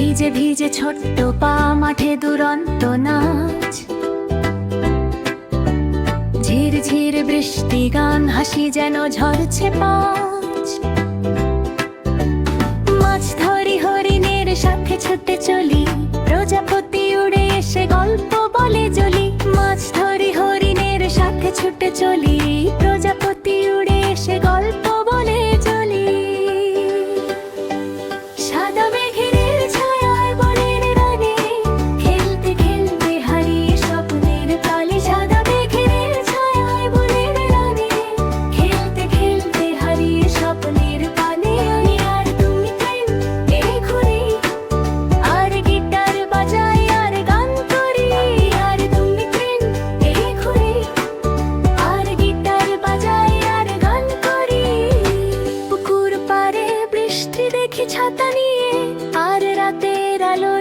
ভিজে ভিজে ছোট্ট পা মাঠে দুরন্ত নাচ। ঝির ঝির বৃষ্টি গান, হাসি যেন ঝরছে পাঁচ। মাছ ধরি হরিণের সাথে ছুটে চলি, প্রজাপতি উড়ে এসে গল্প বলে জলি মাছ ধরি হরিণের সাথে ছুটে চলি ছাতা নিয়ে আর রাতের আলোয়